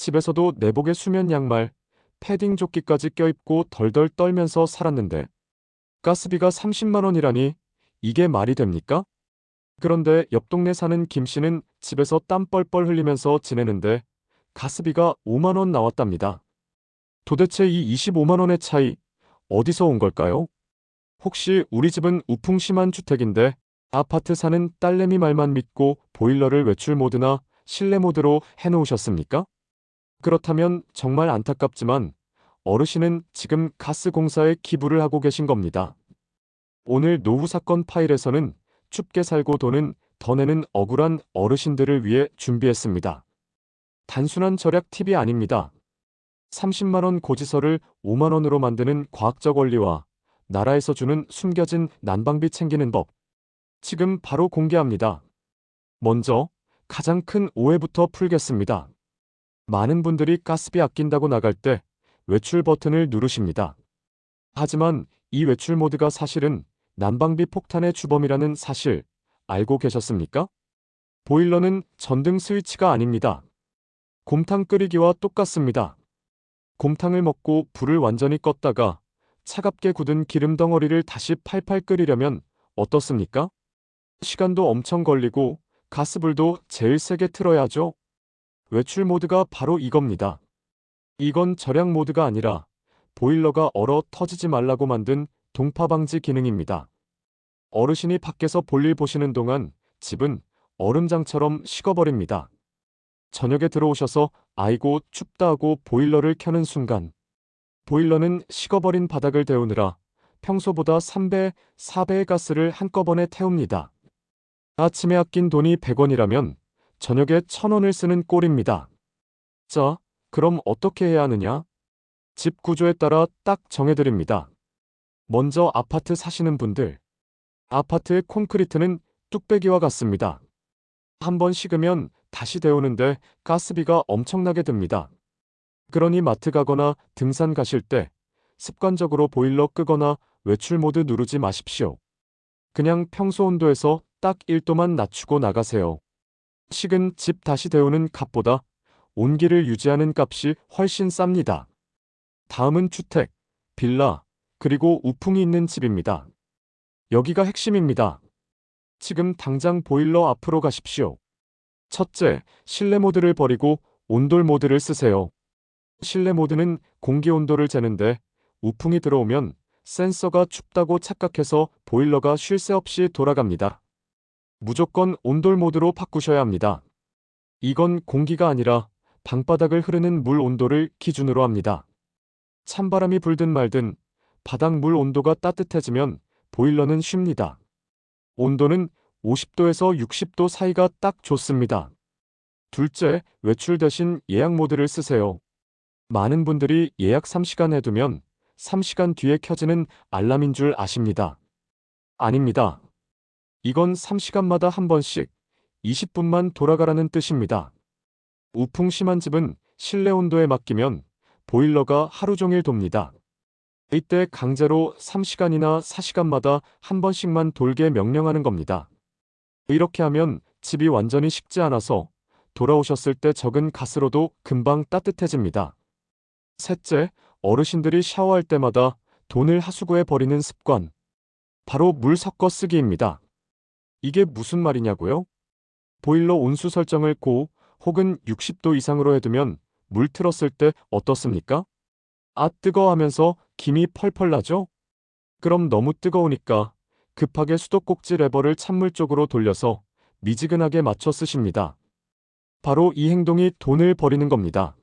집에서도 내복에 수면 양말, 패딩 조끼까지 껴입고 덜덜 떨면서 살았는데 가스비가 30만 원이라니 이게 말이 됩니까? 그런데 옆 동네 사는 김 씨는 집에서 땀 뻘뻘 흘리면서 지내는데 가스비가 5만 원 나왔답니다. 도대체 이 25만 원의 차이 어디서 온 걸까요? 혹시 우리 집은 우풍 심한 주택인데 아파트 사는 딸내미 말만 믿고 보일러를 외출 모드나 실내 모드로 해놓으셨습니까? 그렇다면 정말 안타깝지만 어르신은 지금 가스공사에 기부를 하고 계신 겁니다. 오늘 노후 사건 파일에서는 춥게 살고 돈은 더 내는 억울한 어르신들을 위해 준비했습니다. 단순한 절약 팁이 아닙니다. 30만원 고지서를 5만원으로 만드는 과학적 원리와 나라에서 주는 숨겨진 난방비 챙기는 법. 지금 바로 공개합니다. 먼저 가장 큰 오해부터 풀겠습니다. 많은 분들이 가스비 아낀다고 나갈 때 외출 버튼을 누르십니다. 하지만 이 외출 모드가 사실은 난방비 폭탄의 주범이라는 사실 알고 계셨습니까? 보일러는 전등 스위치가 아닙니다. 곰탕 끓이기와 똑같습니다. 곰탕을 먹고 불을 완전히 껐다가 차갑게 굳은 기름 덩어리를 다시 팔팔 끓이려면 어떻습니까? 시간도 엄청 걸리고 가스불도 제일 세게 틀어야죠. 외출 모드가 바로 이겁니다. 이건 절약 모드가 아니라 보일러가 얼어 터지지 말라고 만든 동파 방지 기능입니다. 어르신이 밖에서 볼일 보시는 동안 집은 얼음장처럼 식어버립니다. 저녁에 들어오셔서 아이고 춥다 하고 보일러를 켜는 순간 보일러는 식어버린 바닥을 데우느라 평소보다 3배, 4배의 가스를 한꺼번에 태웁니다. 아침에 아낀 돈이 100원이라면 저녁에 1000원을 쓰는 꼴입니다. 자, 그럼 어떻게 해야 하느냐? 집 구조에 따라 딱 정해드립니다. 먼저 아파트 사시는 분들. 아파트의 콘크리트는 뚝배기와 같습니다. 한번 식으면 다시 데우는데 가스비가 엄청나게 듭니다. 그러니 마트 가거나 등산 가실 때 습관적으로 보일러 끄거나 외출 모드 누르지 마십시오. 그냥 평소 온도에서 딱 1도만 낮추고 나가세요. 식은 집 다시 데우는 값보다 온기를 유지하는 값이 훨씬 쌉니다. 다음은 주택, 빌라, 그리고 우풍이 있는 집입니다. 여기가 핵심입니다. 지금 당장 보일러 앞으로 가십시오. 첫째, 실내 모드를 버리고 온돌 모드를 쓰세요. 실내 모드는 공기 온도를 재는데 우풍이 들어오면 센서가 춥다고 착각해서 보일러가 쉴 새 없이 돌아갑니다. 무조건 온돌 모드로 바꾸셔야 합니다. 이건 공기가 아니라 방바닥을 흐르는 물 온도를 기준으로 합니다. 찬바람이 불든 말든 바닥 물 온도가 따뜻해지면 보일러는 쉽니다. 온도는 50도에서 60도 사이가 딱 좋습니다. 둘째, 외출 대신 예약 모드를 쓰세요. 많은 분들이 예약 3시간 해두면 3시간 뒤에 켜지는 알람인 줄 아십니다. 아닙니다. 이건 3시간마다 한 번씩 20분만 돌아가라는 뜻입니다. 우풍 심한 집은 실내 온도에 맡기면 보일러가 하루 종일 돕니다. 이때 강제로 3시간이나 4시간마다 한 번씩만 돌게 명령하는 겁니다. 이렇게 하면 집이 완전히 식지 않아서 돌아오셨을 때 적은 가스로도 금방 따뜻해집니다. 셋째, 어르신들이 샤워할 때마다 돈을 하수구에 버리는 습관. 바로 물 섞어 쓰기입니다. 이게 무슨 말이냐고요? 보일러 온수 설정을 고 혹은 60도 이상으로 해두면 물 틀었을 때 어떻습니까? 아 뜨거 하면서 김이 펄펄 나죠? 그럼 너무 뜨거우니까 급하게 수도꼭지 레버를 찬물 쪽으로 돌려서 미지근하게 맞춰 쓰십니다. 바로 이 행동이 돈을 버리는 겁니다.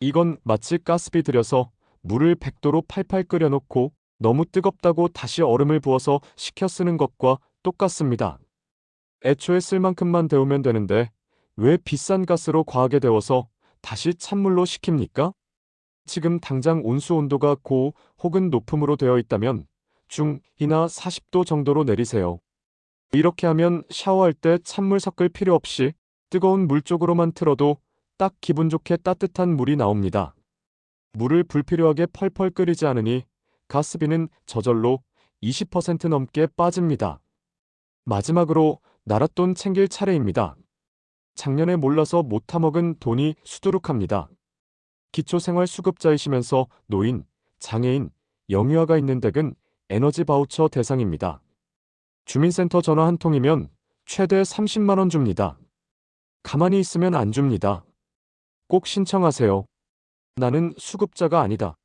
이건 마치 가스비 들여서 물을 100도로 팔팔 끓여놓고 너무 뜨겁다고 다시 얼음을 부어서 식혀 쓰는 것과 똑같습니다. 애초에 쓸 만큼만 데우면 되는데 왜 비싼 가스로 과하게 데워서 다시 찬물로 식힙니까? 지금 당장 온수 온도가 고 혹은 높음으로 되어 있다면 중이나 40도 정도로 내리세요. 이렇게 하면 샤워할 때 찬물 섞을 필요 없이 뜨거운 물 쪽으로만 틀어도 딱 기분 좋게 따뜻한 물이 나옵니다. 물을 불필요하게 펄펄 끓이지 않으니 가스비는 저절로 20% 넘게 빠집니다. 마지막으로 나랏돈 챙길 차례입니다. 작년에 몰라서 못 타먹은 돈이 수두룩합니다. 기초생활수급자이시면서 노인, 장애인, 영유아가 있는 댁은 에너지 바우처 대상입니다. 주민센터 전화 한 통이면 최대 30만 원 줍니다. 가만히 있으면 안 줍니다. 꼭 신청하세요. 나는 수급자가 아니다.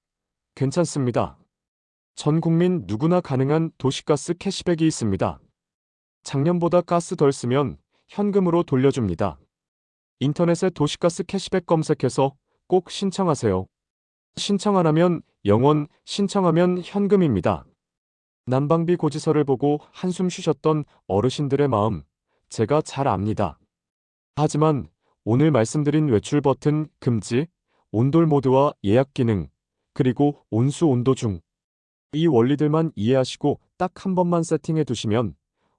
괜찮습니다. 전 국민 누구나 가능한 도시가스 캐시백이 있습니다. 작년보다 가스 덜 쓰면 현금으로 돌려줍니다. 인터넷에 도시가스 캐시백 검색해서 꼭 신청하세요. 신청 안 하면 영원, 신청하면 현금입니다. 난방비 고지서를 보고 한숨 쉬셨던 어르신들의 마음, 제가 잘 압니다. 하지만 오늘 말씀드린 외출 버튼 금지, 온돌 모드와 예약 기능, 그리고 온수 온도 중 이 원리들만 이해하시고 딱 한 번만 세팅해 두시면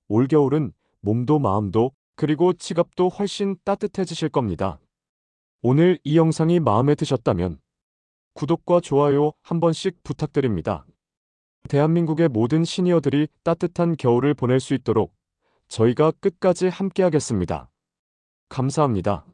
올겨울은 몸도 마음도 그리고 지갑도 훨씬 따뜻해지실 겁니다. 오늘 이 영상이 마음에 드셨다면 구독과 좋아요 한 번씩 부탁드립니다. 대한민국의 모든 시니어들이 따뜻한 겨울을 보낼 수 있도록 저희가 끝까지 함께하겠습니다. 감사합니다.